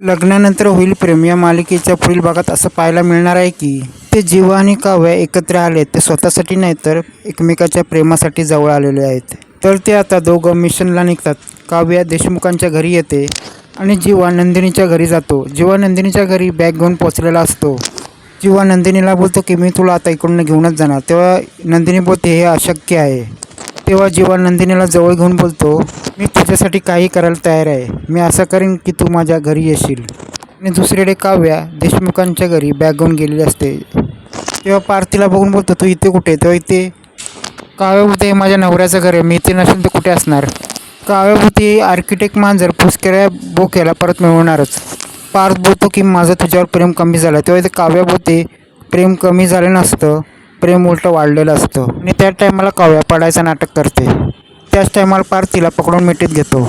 लग्नानंतर होईल प्रेम. या मालिकेच्या पुढील भागात असं पाहायला मिळणार आहे की ते जीवा आणि काव्या एकत्र आले ते स्वतःसाठी नाही तर एकमेकाच्या प्रेमासाठी जवळ आलेले आहेत. तर ते आता दोघं मिशनला निघतात. काव्या देशमुखांच्या घरी येते आणि जीवा नंदिनीच्या घरी जातो. जीवा नंदिनीच्या घरी बॅग घेऊन पोचलेला असतो. जीवा नंदिनीला बोलतो की मी तुला आता इकडून घेऊनच जाणार. तेव्हा नंदिनी बोलते हे अशक्य आहे. तेव्हा जीवा नंदिनीला जवळ घेऊन बोलतो मी तुझ्यासाठी काही करायला तयार आहे. मी असं करेन की तू माझ्या घरी येशील. आणि दुसरीकडे काव्या देशमुखांच्या घरी बॅग घेऊन गेलेली असते. तेव्हा पार्थीला बघून बोलतो तू इथे कुठे तेव्हा इथे काव्याभूती हे माझ्या नवऱ्याचं घर आहे. मी इथे नसेल तर कुठे असणार? काव्या आर्किटेक्ट मांजर फुसकेऱ्या बोक्याला परत मिळवणारच. पार्थ बोलतो की माझं तुझ्यावर प्रेम कमी झालं. तेव्हा इथे काव्या प्रेम कमी झालं नसतं. प्रेम उलटं वाढलेलं असतं. आणि त्या टायमाला काव्या पडायचं नाटक करते. त्याच टायमाला पार तिला पकडून मिठीत घेतो.